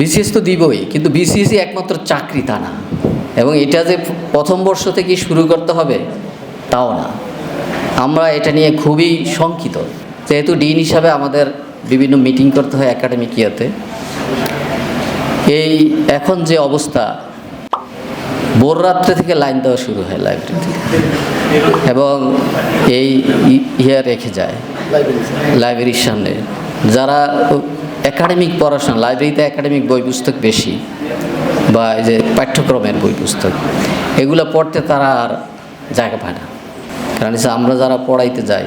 BCS তো দিবই কিন্তু বিসিএসই একমাত্র চাকরি তা না। এবং এটা যে প্রথম বর্ষ থেকে শুরু করতে হবে তাও না। আমরা এটা নিয়ে খুবই শঙ্কিত। যেহেতু ডিন হিসাবে আমাদের বিভিন্ন মিটিং করতে হয় একাডেমিক ইয়াতে এই এখন যে অবস্থা ভোর রাত্রে থেকে লাইন দেওয়া শুরু হয় লাইব্রেরিতে এবং এই ইয়ে রেখে যায়। লাইব্রেরির সামনে। যারা একাডেমিক পড়াশোনা, লাইব্রেরিতে একাডেমিক বই পুস্তক বেশি বা এই যে পাঠ্যক্রমের বই পুস্তক, এগুলো পড়তে তারা আর জায়গা পায় না। কারণ আমরা যারা পড়াইতে যাই,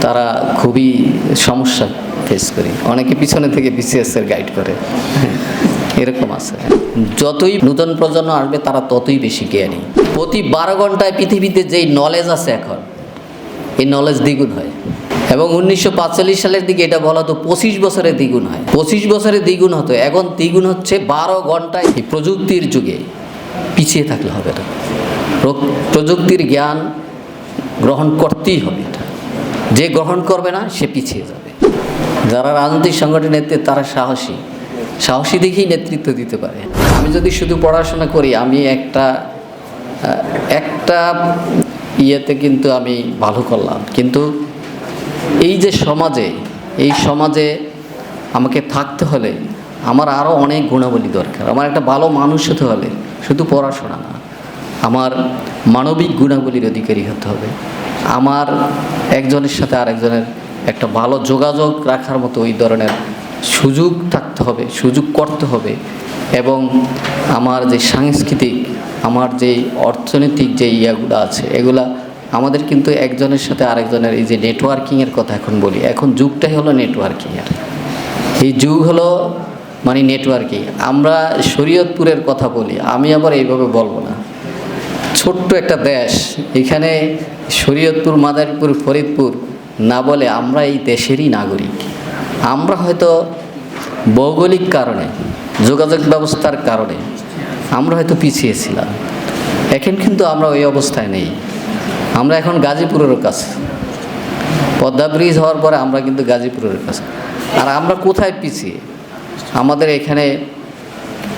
তারা খুবই সমস্যা ফেস করি। অনেকে পিছনে থেকে বিসিএস এর গাইড করে। এরকম আছে। যতই নূতন প্রজন্ম আসবে, তারা ততই বেশি জ্ঞানী। প্রতি বারো ঘন্টায় পৃথিবীতে যেই নলেজ আছে এখন, এই নলেজ দ্বিগুণ হয়। এবং উনিশশো সালের দিকে এটা বলা হতো পঁচিশ বছরে দ্বিগুণ হয়। পঁচিশ বছরে দ্বিগুণ হতো। এখন দ্বিগুণ হচ্ছে বারো ঘন্টায়। প্রযুক্তির যুগে পিছিয়ে থাকলে হবে না প্রযুক্তির জ্ঞান গ্রহণ করতেই হবে এটা। যে গ্রহণ করবে না, সে পিছিয়ে যাবে। যারা রাজনৈতিক সংগঠনের নেতৃত্বে, তারা সাহসী। সাহসী দেখেই নেতৃত্ব দিতে পারে। আমি যদি শুধু পড়াশোনা করি, আমি একটা একটা ইয়েতে কিন্তু আমি ভালো করলাম। কিন্তু এই যে সমাজে, এই সমাজে আমাকে থাকতে হলে আমার আরও অনেক গুণাবলী দরকার। আমার একটা ভালো মানুষ হতে হলে শুধু পড়াশোনা না, আমার মানবিক গুণাবলীর অধিকারী হতে হবে। আমার একজনের সাথে আরেকজনের একটা ভালো যোগাযোগ রাখার মতো ওই ধরনের সুযোগ থাকতে হবে, সুযোগ করতে হবে এবং আমার যে সাংস্কৃতিক, আমার যে অর্থনৈতিক যে ইয়াগুলো আছে, এগুলা আমাদের কিন্তু একজনের সাথে আরেকজনের এই যে নেটওয়ার্কিংয়ের কথা এখন বলি, এখন যুগটাই হলো নেটওয়ার্কিংয়ের এই যুগ হলো মানে নেটওয়ার্কিং আমরা শরীয়তপুরের কথা বলি, আমি আবার এইভাবে বলব না। ছোট্ট একটা দেশ, এখানে শরীয়তপুর, মাদারীপুর, ফরিদপুর না বলে আমরা এই দেশেরই নাগরিক। আমরা হয়তো ভৌগোলিক কারণে, যোগাযোগ ব্যবস্থার কারণে আমরা হয়তো পিছিয়ে ছিলাম। এখন কিন্তু আমরা ওই অবস্থায় নেই। আমরা এখন গাজীপুরের কাছে। পদ্মা ব্রিজ হওয়ার পরে আমরা কিন্তু গাজীপুরের কাছে। আর আমরা কোথায় পিছিয়ে? আমাদের এখানে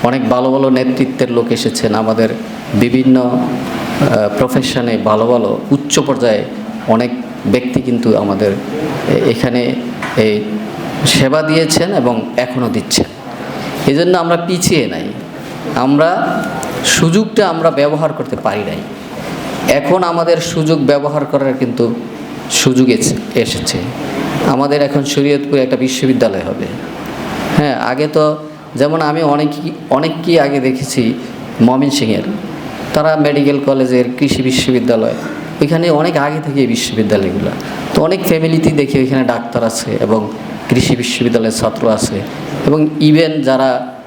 অনেক ভালো ভালো নেতৃত্বের লোক এসেছেন। আমাদের বিভিন্ন প্রফেশনে ভালো ভালো উচ্চ পর্যায়ে অনেক ব্যক্তি কিন্তু আমাদের এখানে এই সেবা দিয়েছেন এবং এখনও দিচ্ছেন। এই আমরা পিছিয়ে নাই। আমরা সুযোগটা আমরা ব্যবহার করতে পারি নাই। এখন আমাদের সুযোগ ব্যবহার করার কিন্তু সুযোগ এসে- এসেছে। আমাদের এখন শরীয়তপুরে একটা বিশ্ববিদ্যালয় হবে। হ্যাঁ আগে তো যেমন আমি অনেক, অনেককেই আগে দেখেছি মমিন সিংয়ের। তারা মেডিকেল কলেজের কৃষি বিশ্ববিদ্যালয় ওইখানে অনেক আগে থেকে এই বিশ্ববিদ্যালয়গুলো। তো অনেক ফ্যামিলিতেই দেখি ওইখানে ডাক্তার আছে এবং কৃষি বিশ্ববিদ্যালয়ের ছাত্র আছে। এবং ইভেন যারা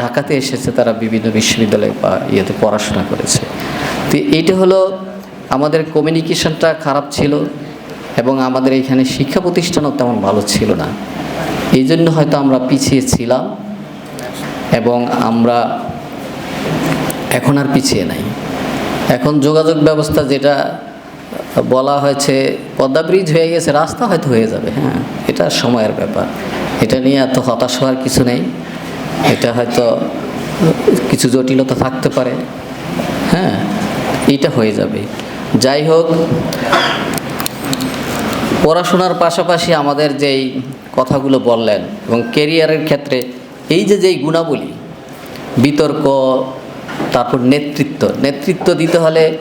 ঢাকাতে এসেছে, তারা বিভিন্ন বিশ্ববিদ্যালয়ে বা ইয়েতে পড়াশোনা করেছে। তো এইটা হলো আমাদের কমিউনিকেশনটা খারাপ ছিল এবং আমাদের এখানে শিক্ষা প্রতিষ্ঠানও তেমন ভালো ছিল না। এই জন্য হয়তো আমরা পিছিয়ে ছিলাম এবং আমরা এখন আর পিছিয়ে নাই। এখন যোগাযোগ ব্যবস্থা যেটা বলা হয়েছে, পদ্মা ব্রিজ হয়ে গেছে, রাস্তা হয়তো হয়ে যাবে হ্যাঁ এটা সময়ের ব্যাপার। এটা নিয়ে এত হতাশ হওয়ার কিছু নেই। এটা হয়তো কিছু জটিলতা থাকতে পারে। হ্যাঁ এটা হয়ে যাবে। যাই হোক, পড়াশোনার পাশাপাশি আমাদের যেই কথাগুলো বললেন এবং কেরিয়ারের ক্ষেত্রে এই যে যেই গুণাবলী, বিতর্ক, তারপর নেতৃত্ব নেতৃত্ব দিতে হলে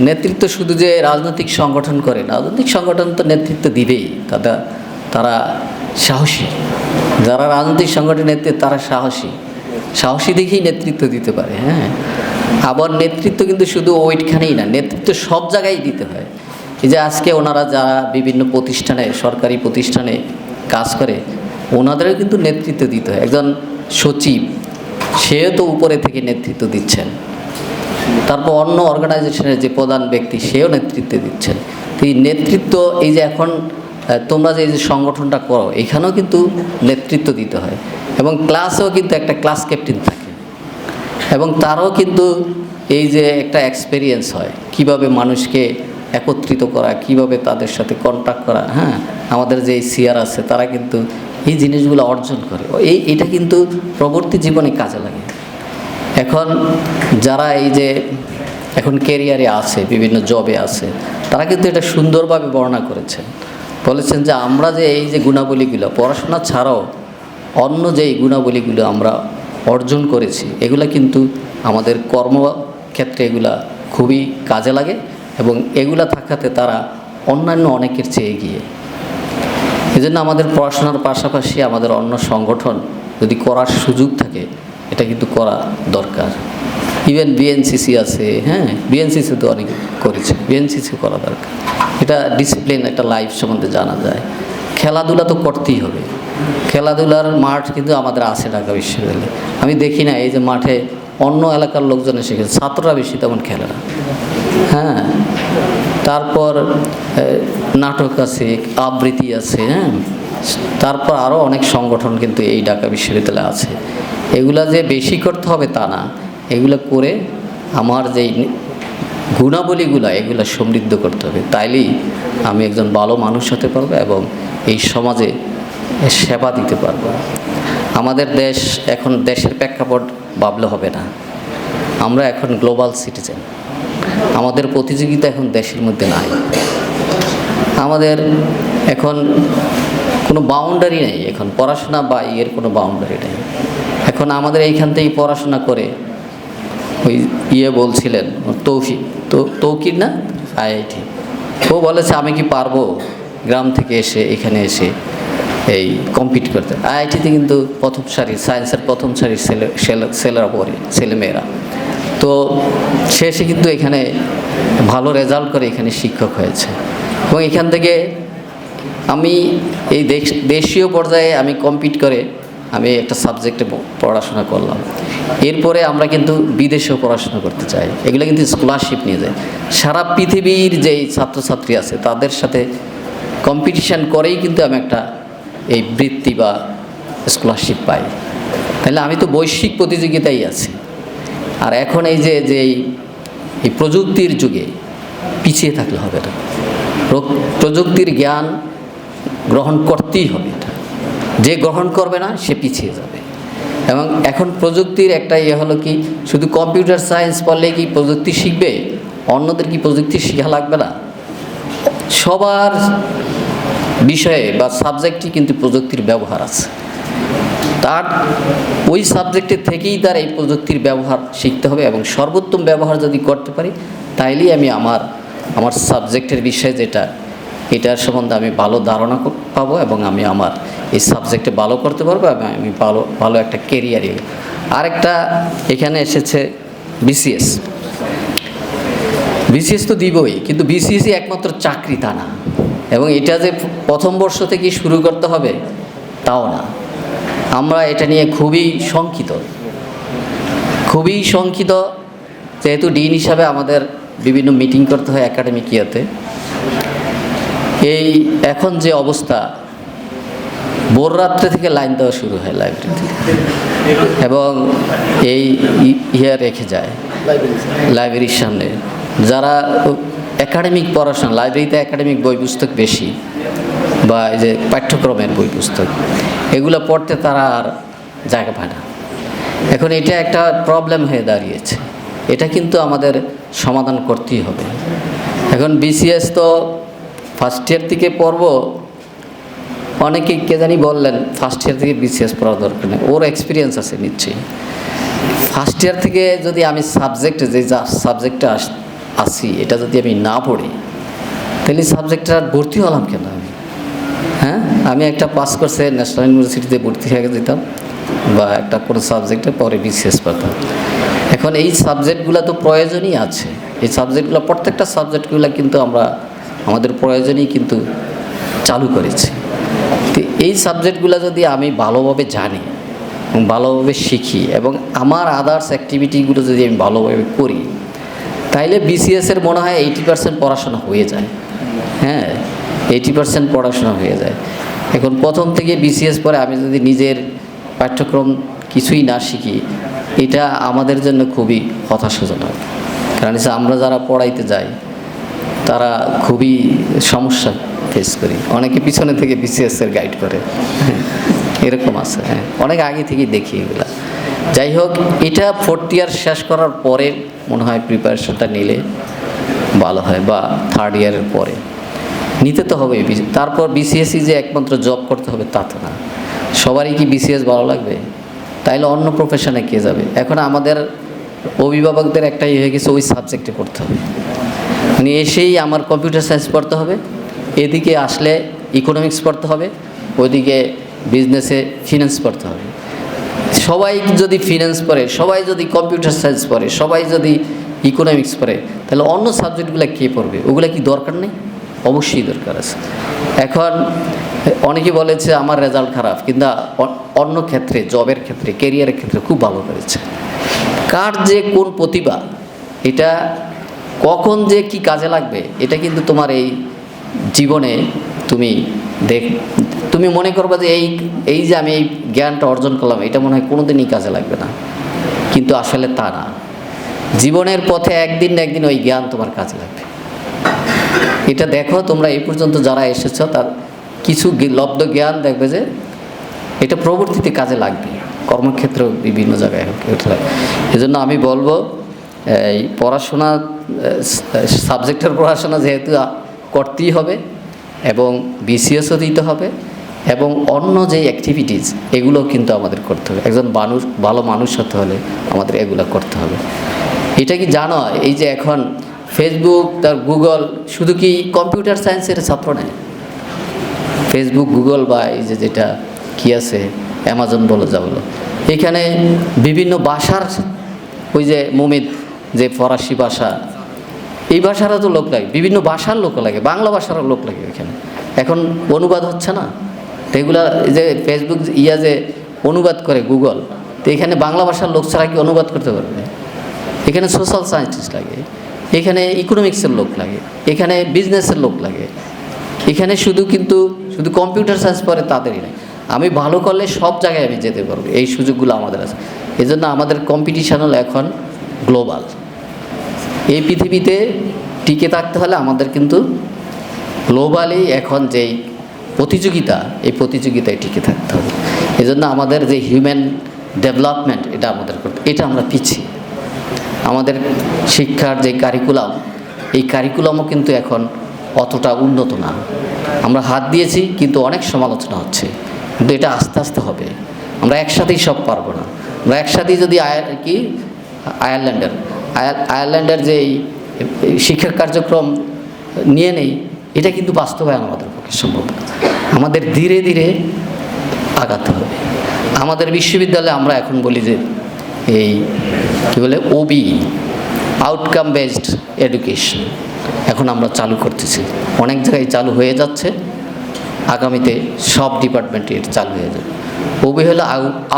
নেতৃত্ব শুধু যে রাজনৈতিক সংগঠন করে রাজনৈতিক সংগঠন তো নেতৃত্ব দিবেই। তারা তারা সাহসী। যারা রাজনৈতিক সংগঠনের নেতৃত্ব, তারা সাহসী। সাহসী দেখেই নেতৃত্ব দিতে পারে হ্যাঁ? আবার নেতৃত্ব কিন্তু শুধু ওইখানেই না, নেতৃত্ব সব জায়গায় দিতে হয়। এই যে আজকে ওনারা যারা বিভিন্ন প্রতিষ্ঠানে, সরকারি প্রতিষ্ঠানে কাজ করে, ওনাদেরও কিন্তু নেতৃত্ব দিতে হয়। একজন সচিব, সেও তো উপরে থেকে নেতৃত্ব দিচ্ছেন। তারপর অন্য অর্গানাইজেশনের যে প্রধান ব্যক্তি, সেও নেতৃত্ব দিচ্ছেন। এই নেতৃত্ব, এই যে এখন তোমরা যে সংগঠনটা করো, এখানেও কিন্তু নেতৃত্ব দিতে হয় এবং ক্লাসেও কিন্তু একটা ক্লাস ক্যাপ্টেন থাকে এবং তারও কিন্তু এই যে একটা এক্সপেরিয়েন্স হয়, কীভাবে মানুষকে একত্রিত করা, কীভাবে তাদের সাথে কন্ট্যাক্ট করা হ্যাঁ? আমাদের যে সিয়ার আছে, তারা কিন্তু এই জিনিসগুলো অর্জন করে। এই, এটা কিন্তু প্রবর্তী জীবনে কাজে লাগে। এখন যারা এই যে এখন কেরিয়ারে আছে, বিভিন্ন জবে আছে, তারা কিন্তু এটা সুন্দরভাবে বর্ণনা করেছেন। বলেছেন যে আমরা যে এই যে গুণাবলীগুলো, পড়াশোনা ছাড়াও অন্য যে গুণাবলীগুলো আমরা অর্জন করেছি, এগুলা কিন্তু আমাদের কর্মক্ষেত্রে এগুলা খুবই কাজে লাগে এবং এগুলা থাকাতে তারা অন্যান্য অনেকের চেয়ে এগিয়ে। জন্য আমাদের পড়াশোনার পাশাপাশি আমাদের অন্য সংগঠন যদি করার সুযোগ থাকে, এটা কিন্তু করা দরকার। ইভেন বিএনসিসি আছে হ্যাঁ বিএনসিসি তো অনেক করেছে বিএনসিসি করা দরকার। এটা ডিসিপ্লিন একটা লাইফ সম্বন্ধে জানা যায়। খেলাধুলা তো করতেই হবে। খেলাধুলার মাঠ কিন্তু আমাদের আছে ঢাকা বিশ্ববিদ্যালয়ে। আমি দেখি না, এই যে মাঠে অন্য এলাকার লোকজন এসে গেছে ছাত্ররা বেশি তেমন খেলে না। হ্যাঁ? তারপর নাটক আছে, আবৃত্তি আছে হ্যাঁ? তারপর আরও অনেক সংগঠন কিন্তু এই ঢাকা বিশ্ববিদ্যালয়ে আছে। এগুলা যে বেশি করতে হবে তা না। এগুলো করে আমার যেই গুণাবলীগুলো, এগুলো সমৃদ্ধ করতে হবে। তাইলেই আমি একজন ভালো মানুষ হতে পারব এবং এই সমাজে সেবা দিতে পারব। আমাদের দেশ এখন দেশের প্রেক্ষাপট ভাবলে হবে না। আমরা এখন গ্লোবাল সিটিজেন আমাদের প্রতিযোগিতা এখন দেশের মধ্যে নাই। আমাদের এখন কোনো বাউন্ডারি নেই। এখন পড়াশোনা বা ইয়ের কোনো বাউন্ডারি নেই। এখন আমাদের এইখান থেকেই পড়াশোনা করে ওই ইয়ে বলছিলেন, তৌফিক, তো, তৌকির না? আইআইটি। ও বলেছে, আমি কি পারব গ্রাম থেকে এসে, এখানে এসে এই কম্পিট করতে? আইআইটিতে কিন্তু প্রথম সারি সায়েন্সের প্রথম সারির ছেলে, ছেলে- ছেলেরা পড়ে, ছেলেমেয়েরা। তো এসে কিন্তু এখানে ভালো রেজাল্ট করে এখানে শিক্ষক হয়েছে। এবং এখান থেকে আমি এই দেশ- দেশীয় পর্যায়ে আমি কম্পিট করে আমি একটা সাবজেক্টে পড়াশোনা করলাম। এরপরে আমরা কিন্তু বিদেশেও পড়াশোনা করতে চাই। এগুলো কিন্তু স্কলারশিপ নিয়ে যায়। সারা পৃথিবীর যেই ছাত্রছাত্রী আছে, তাদের সাথে কম্পিটিশান করেই কিন্তু আমি একটা এই বৃত্তি বা স্কলারশিপ পাই। তাহলে আমি তো বৈশ্বিক প্রতিযোগিতায় আছি। আর এখন এই যে যে এই- প্রযুক্তির যুগে পিছিয়ে থাকলে হবে না। প্রযুক্তির জ্ঞান গ্রহণ করতেই হবে যে গ্রহণ করবে না, সে পিছিয়ে যাবে। এবং এখন প্রযুক্তির একটা ইয়ে হলো কি, শুধু কম্পিউটার সায়েন্স পড়লে কি প্রযুক্তি শিখবে? অন্যদের কি প্রযুক্তি শেখা লাগবে না? সবার বিষয়ে বা সাবজেক্টই কিন্তু প্রযুক্তির ব্যবহার আছে। তার ওই সাবজেক্টের থেকেই তার এই প্রযুক্তির ব্যবহার শিখতে হবে এবং সর্বোত্তম ব্যবহার যদি করতে পারি, তাইলেই আমি আমার আমার সাবজেক্টের বিষয়ে যেটা এটার সম্বন্ধে আমি ভালো ধারণা পাবো এবং আমি আমার এই সাবজেক্টে ভালো করতে পারব এবং আমি ভালো ভালো একটা কেরিয়ারে আরেকটা এখানে এসেছে বিসিএস বিসিএস তো দিবই, কিন্তু বিসিএসই একমাত্র চাকরি তা না। এবং এটা যে প্রথম বর্ষ থেকেই শুরু করতে হবে, তাও না। আমরা এটা নিয়ে খুবই শঙ্কিত। খুবই শঙ্কিত, যেহেতু ডিন হিসাবে আমাদের বিভিন্ন মিটিং করতে হয় একাডেমিক ইয়েতে এই এখন যে অবস্থা, ভোর রাত্রে থেকে লাইন দেওয়া শুরু হয় লাইব্রেরিতে এবং এই ইয়ে রেখে যায় লাইব্রেরির সামনে। যারা একাডেমিক পড়াশোনা লাইব্রেরিতে একাডেমিক বই পুস্তক বেশি বা এই যে পাঠ্যক্রমের বই পুস্তক, এগুলো পড়তে তারা আর জায়গা পায় না। এখন এটা একটা প্রবলেম হয়ে দাঁড়িয়েছে। এটা কিন্তু আমাদের সমাধান করতেই হবে। এখন বিসিএস তো ফার্স্ট ইয়ার থেকে পড়ব, অনেকে কে জানি বললেন ফার্স্ট ইয়ার থেকে বিসিএস পড়ার দরকার নেই। ওর এক্সপিরিয়েন্স আছে নিশ্চয়ই। ফার্স্ট ইয়ার থেকে যদি আমি সাবজেক্টে যে যা সাবজেক্টে আস আসি, এটা যদি আমি না পড়ি, তাহলে সাবজেক্টটা আর ভর্তি হলাম কেন আমি? হ্যাঁ? আমি একটা পাস করছে ন্যাশনাল ইউনিভার্সিটিতে ভর্তি হয়ে যেতাম, বা একটা কোনো সাবজেক্টে পরে বিসিএস পেতাম। এখন এই সাবজেক্টগুলো তো প্রয়োজনই আছে। এই সাবজেক্টগুলো প্রত্যেকটা সাবজেক্টগুলো কিন্তু আমরা আমাদের প্রয়োজনই কিন্তু চালু করেছে। তো এই সাবজেক্টগুলো যদি আমি ভালোভাবে জানি এবং ভালোভাবে শিখি এবং আমার আদার্স অ্যাক্টিভিটিগুলো যদি আমি ভালোভাবে করি, তাইলে বিসিএসের মনে হয় এইটি পার্সেন্ট পড়াশোনা হয়ে যায়। হ্যাঁ এইটি পার্সেন্ট পড়াশোনা হয়ে যায়। এখন প্রথম থেকে বিসিএস পরে আমি যদি নিজের পাঠ্যক্রম কিছুই না শিখি, এটা আমাদের জন্য খুবই হতাশাজনক। কারণ আমরা যারা পড়াইতে যাই তারা খুবই সমস্যা ফেস করি। অনেকে পিছনে থেকে বিসিএস এর গাইড করে। এরকম আছে হ্যাঁ। অনেক আগে থেকেই দেখি এগুলা। যাই হোক, এটা ফোর্থ ইয়ার শেষ করার পরে মনে হয় প্রিপারেশনটা নিলে ভালো হয়, বা থার্ড ইয়ারের পরে। নিতে তো হবে তারপর বিসিএসসি যে একমাত্র জব করতে হবে, তা তো না। সবারই কি বিসিএস ভালো লাগবে? তাইলে অন্য প্রফেশনে কে যাবে? এখন আমাদের অভিভাবকদের একটাই হয়ে গেছে, ওই সাবজেক্টে পড়তে হবে। মানে এসেই আমার কম্পিউটার সায়েন্স পড়তে হবে। এদিকে আসলে ইকোনমিক্স পড়তে হবে, ওইদিকে বিজনেসে ফিনান্স পড়তে হবে। সবাই যদি ফিনান্স পড়ে, সবাই যদি কম্পিউটার সায়েন্স পড়ে, সবাই যদি ইকোনমিক্স পড়ে, তাহলে অন্য সাবজেক্টগুলো কে পড়বে? ওগুলো কি দরকার নেই? অবশ্যই দরকার আছে। এখন অনেকে বলেছে, আমার রেজাল্ট খারাপ। কিন্তু অন্য ক্ষেত্রে জবের ক্ষেত্রে কেরিয়ারের ক্ষেত্রে খুব ভালো করেছে। কার যে কোন প্রতিভা, এটা কখন যে কি কাজে লাগবে, এটা কিন্তু তোমার এই জীবনে তুমি দেখ, তুমি মনে করবে যে এই এই যে আমি এই জ্ঞানটা অর্জন করলাম, এটা মনে হয় কোনোদিনই কাজে লাগবে না। কিন্তু আসলে তা না। জীবনের পথে একদিন না একদিন ওই জ্ঞান তোমার কাজে লাগবে। এটা দেখো তোমরা এই পর্যন্ত যারা এসেছ তার কিছু লব্ধ জ্ঞান দেখবে যে এটা প্রবর্তিতে কাজে লাগবে। কর্মক্ষেত্র বিভিন্ন জায়গায় হোক এজন্য আমি বলব এই পড়াশোনা সাবজেক্টের পড়াশোনা যেহেতু করতেই হবে এবং বিসিএসও দিতে হবে এবং অন্য যে অ্যাক্টিভিটিস এগুলো কিন্তু আমাদের করতে হবে। একজন মানুষ, ভালো মানুষ হতে হলে আমাদের এগুলো করতে হবে। এটা কি জানো? এই যে এখন ফেসবুক তার গুগল শুধু কি কম্পিউটার সায়েন্সের ছাত্র নেয় ফেসবুক গুগল বা এই যে যেটা কি আছে অ্যামাজন বলো যা বলো। এখানে বিভিন্ন ভাষার ওই যে মুমিদ যে ফরাসি ভাষা, এই ভাষারও তো লোক লাগে, বিভিন্ন ভাষার লোক লাগে, বাংলা ভাষারও লোক লাগে এখানে। এখন অনুবাদ হচ্ছে না? এই যে ফেসবুক ইয়া যে অনুবাদ করে গুগল তো এখানে বাংলা ভাষার লোক ছাড়া কি অনুবাদ করতে পারবে? এখানে সোশ্যাল সায়েন্টিস্ট লাগে, এখানে ইকোনমিক্সের লোক লাগে, এখানে বিজনেসের লোক লাগে। এখানে শুধু কিন্তু, শুধু কম্পিউটার সায়েন্স পড়ে তাদেরই নেই। আমি ভালো করলে সব জায়গায় আমি যেতে পারব, এই সুযোগগুলো আমাদের আছে। এই জন্য আমাদের কম্পিটিশান হলো এখন গ্লোবাল এই পৃথিবীতে টিকে থাকতে হলে আমাদের কিন্তু গ্লোবালি এখন যেই প্রতিযোগিতা, এই প্রতিযোগিতায় টিকে থাকতে হবে। এজন্য আমাদের যে হিউম্যান ডেভেলপমেন্ট, এটা আমাদের করতে এটা আমরা পিছিয়ে। আমাদের শিক্ষার যে কারিকুলাম, এই কারিকুলামও কিন্তু এখন অতটা উন্নত না। আমরা হাত দিয়েছি, কিন্তু অনেক সমালোচনা হচ্ছে। কিন্তু এটা আস্তে আস্তে হবে। আমরা একসাথেই সব পারব না। আমরা একসাথেই যদি আয়ার কি? আয়ারল্যান্ডের আয়ার আয়ারল্যান্ডের যে এই শিক্ষা কার্যক্রম নিয়ে নেই, এটা কিন্তু বাস্তবায়ন আমাদের পক্ষে সম্ভব আমাদের ধীরে ধীরে আগাতে হবে। আমাদের বিশ্ববিদ্যালয়ে আমরা এখন বলি যে, এই কী বলে ওবি আউটকাম বেসড এডুকেশন এখন আমরা চালু করতেছি। অনেক জায়গায় চালু হয়ে যাচ্ছে, আগামীতে সব ডিপার্টমেন্টে চালু হয়ে যাবে। ওবি হলো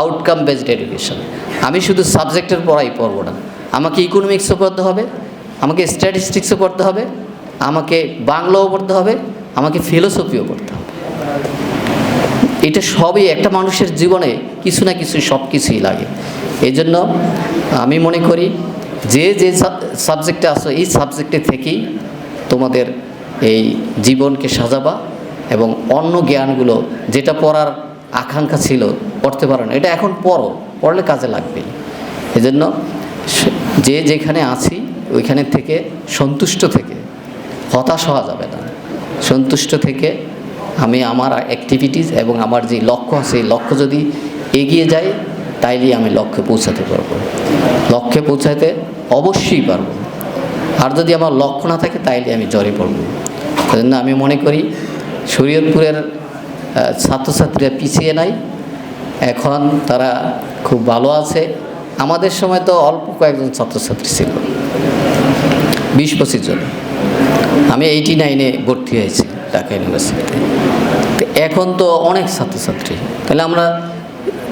আউটকাম বেসড এডুকেশন আমি শুধু সাবজেক্টের পড়াই পড়ব না আমাকে ইকোনমিক্সও পড়তে হবে, আমাকে স্ট্যাটিস্টিক্সও পড়তে হবে, আমাকে বাংলাও পড়তে হবে, আমাকে ফিলোসফিও পড়তে হবে। এটা সবই একটা মানুষের জীবনে কিছু না কিছু সব কিছুই লাগে। এই জন্য আমি মনে করি যে যে সাবজেক্টে আসো এই সাবজেক্টে থেকেই তোমাদের এই জীবনকে সাজাবা এবং অন্য জ্ঞানগুলো যেটা পড়ার আকাঙ্ক্ষা ছিল, পড়তে পারো না। এটা এখন পড়ো, পড়লে কাজে লাগবেই। এজন্য যে যেখানে আছি, ওইখানে থেকে সন্তুষ্ট থেকে হতাশ হওয়া যাবে না। সন্তুষ্ট থেকে আমি আমার অ্যাক্টিভিটিস এবং আমার যে লক্ষ্য আছে সেই লক্ষ্য যদি এগিয়ে যায় তাইলেই আমি লক্ষ্যে পৌঁছাতে পারব। লক্ষ্যে পৌঁছাতে অবশ্যই পারব। আর যদি আমার লক্ষ্য না থাকে তাইলে আমি জ্বরে পড়ব। সেজন্য আমি মনে করি, শরীয়তপুরের ছাত্রছাত্রীরা পিছিয়ে নাই। এখন তারা খুব ভালো আছে। আমাদের সময় তো অল্প কয়েকজন ছাত্রছাত্রী ছিল। বিশ পঁচিশ জন। আমি এইটি নাইনে ভর্তি হয়েছি ঢাকা ইউনিভার্সিটিতে। তো এখন তো অনেক ছাত্রছাত্রী। তাহলে আমরা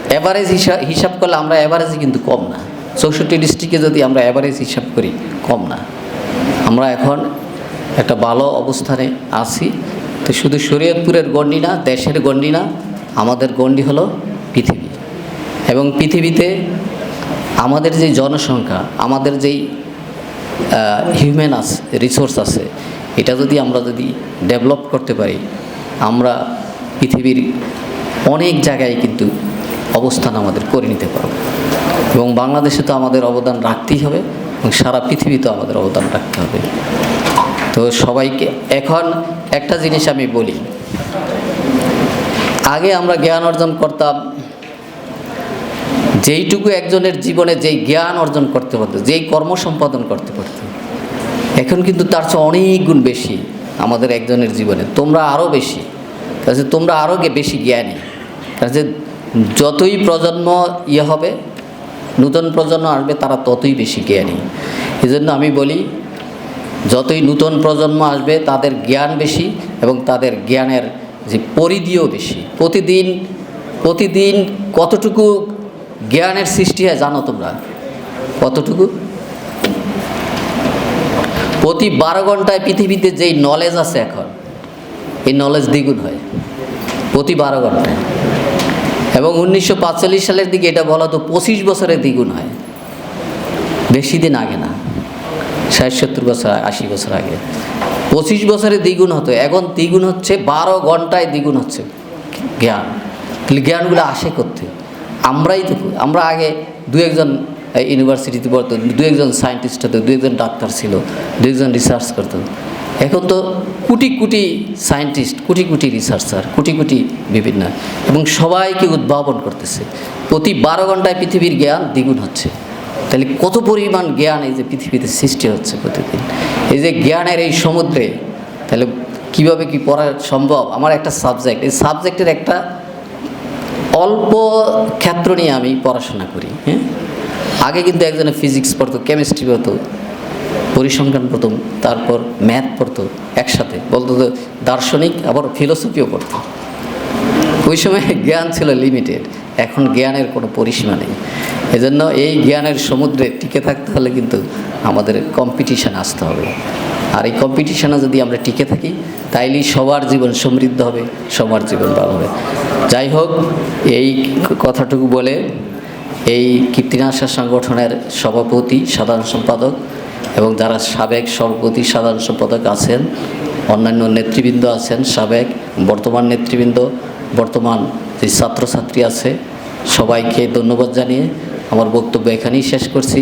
অ্যাভারেজ হিসাব হিসাব করলে আমরা অ্যাভারেজে কিন্তু কম না। চৌষট্টি ডিস্ট্রিক্টে যদি আমরা অ্যাভারেজ হিসাব করি, কম না। আমরা এখন একটা ভালো অবস্থানে আছি। তো শুধু শরীয়তপুরের গণ্ডি না, দেশের গণ্ডি না, আমাদের গণ্ডি হলো পৃথিবী। এবং পৃথিবীতে আমাদের যে জনসংখ্যা, আমাদের যেই হিউম্যান আছে রিসোর্স আছে, এটা যদি আমরা যদি ডেভেলপ করতে পারি, আমরা পৃথিবীর অনেক জায়গায় কিন্তু অবস্থান আমাদের করে নিতে পারব। এবং বাংলাদেশে তো আমাদের অবদান রাখতেই হবে, এবং সারা পৃথিবীতে আমাদের অবদান রাখতে হবে। তো সবাইকে এখন একটা জিনিস আমি বলি। আগে আমরা জ্ঞান অর্জন করতাম যেইটুকু একজনের জীবনে যেই জ্ঞান অর্জন করতে পারতো, যেই কর্ম সম্পাদন করতে পারতো, এখন কিন্তু তার চেয়ে অনেক গুণ বেশি আমাদের একজনের জীবনে। তোমরা আরও বেশি। কাজে তোমরা আরও বেশি জ্ঞানী। কাজে যতই প্রজন্ম ইয়ে হবে, নূতন প্রজন্ম আসবে, তারা ততই বেশি জ্ঞানী। এই জন্য আমি বলি, যতই নূতন প্রজন্ম আসবে, তাদের জ্ঞান বেশি এবং তাদের জ্ঞানের যে পরিধিও বেশি। প্রতিদিন প্রতিদিন কতটুকু জ্ঞানের সৃষ্টি হয়, জানো তোমরা? কতটুকু? প্রতি বারো ঘন্টায় পৃথিবীতে যেই নলেজ আছে এখন, এই নলেজ দ্বিগুণ হয়। প্রতি বারো ঘন্টায়। এবং উনিশশো সালের দিকে এটা বলা তো পঁচিশ বছরে দ্বিগুণ হয়। বেশি দিন আগে না, ষাট, সত্তর বছর, আশি বছর আগে। পঁচিশ বছরে দ্বিগুণ হতো, এখন দ্বিগুণ হচ্ছে, বারো ঘন্টায় দ্বিগুণ হচ্ছে জ্ঞান। জ্ঞানগুলো আসে করতে আমরাই তো আমরা আগে দু একজন ইউনিভার্সিটিতে পড়তো দু একজন সায়েন্টিস্ট হতো দু একজন ডাক্তার ছিল দু একজন রিসার্চ করতো। এখন তো কোটি কোটি সায়েন্টিস্ট কোটি কোটি রিসার্চার কোটি কোটি বিভিন্ন, এবং সবাইকে উদ্ভাবন করতেছে। প্রতি বারো ঘন্টায় পৃথিবীর জ্ঞান দ্বিগুণ হচ্ছে। তাহলে কত পরিমাণ জ্ঞান এই যে পৃথিবীতে সৃষ্টি হচ্ছে প্রতিদিন? এই যে জ্ঞানের এই সমুদ্রে, তাহলে কীভাবে কি পড়া সম্ভব? আমার একটা সাবজেক্ট এই সাবজেক্টের একটা অল্প ক্ষেত্র নিয়ে আমি পড়াশোনা করি হ্যাঁ? আগে কিন্তু একজনে ফিজিক্স পড়তো কেমিস্ট্রি পড়তো, পরিসংখ্যান পড়তো, তারপর ম্যাথ পড়তো একসাথে। বলতো তো দার্শনিক, আবার ফিলোসফিও পড়তো। ওই সময় জ্ঞান ছিল লিমিটেড এখন জ্ঞানের কোনো পরিসীমা নেই। এজন্য এই জ্ঞানের সমুদ্রে টিকে থাকতে হলে কিন্তু আমাদের কম্পিটিশান আসতে হবে। আর এই কম্পিটিশানে যদি আমরা টিকে থাকি, তাইলেই সবার জীবন সমৃদ্ধ হবে, সবার জীবন ভালো হবে। যাই হোক, এই কথাটুকু বলে এই কীর্তিনাশা সংগঠনের সভাপতি, সাধারণ সম্পাদক এবং যারা সাবেক সভাপতি, সাধারণ সম্পাদক আছেন, অন্যান্য নেতৃবৃন্দ আছেন, সাবেক, বর্তমান নেতৃবৃন্দ, বর্তমান যে ছাত্রছাত্রী আছে, সবাইকে ধন্যবাদ জানিয়ে আমার বক্তব্য এখানেই শেষ করছি।